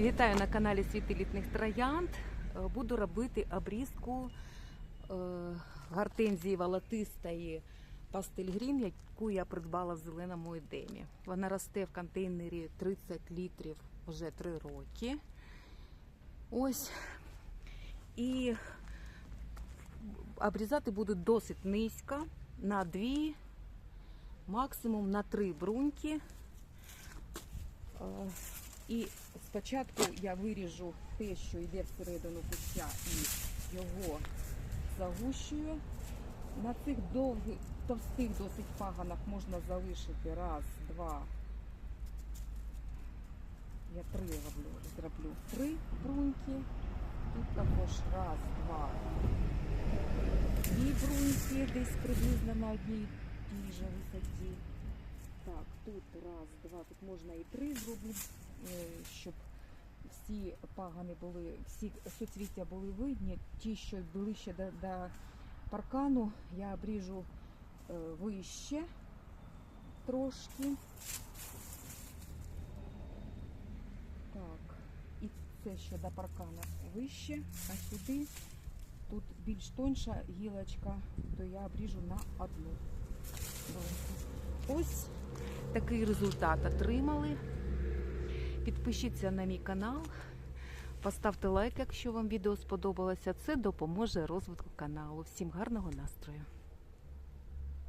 Вітаю на каналі Світ елітних троянд. Е, Буду робити обрізку е, гортензії волотистої пастель грін, яку я придбала в зеленому едемі. Вона росте в контейнері 30 літрів вже 3 роки. Ось. І обрізати буду досить низько, на 2, максимум на 3 бруньки. І спочатку я виріжу те, що йде всередину куща, і його загущую. На цих довгих, товстих досить паганах можна залишити раз, два. Я три роблю, зроблю три бруньки. Тут також раз, два, дві бруньки, десь приблизно на одній тій же висоті. Так, тут раз, два, тут можна і три зробити, щоб всі пагани були, всі суцвіття були видні. Ті, що ближче до, до паркану, я обріжу е, вище трошки. Так, і це ще до паркана вище, а сюди тут більш тонша гілочка, то я обріжу на одну. Ось такий результат отримали. Підпишіться на мій канал, поставте лайк, якщо вам відео сподобалося. Це допоможе розвитку каналу. Всім гарного настрою!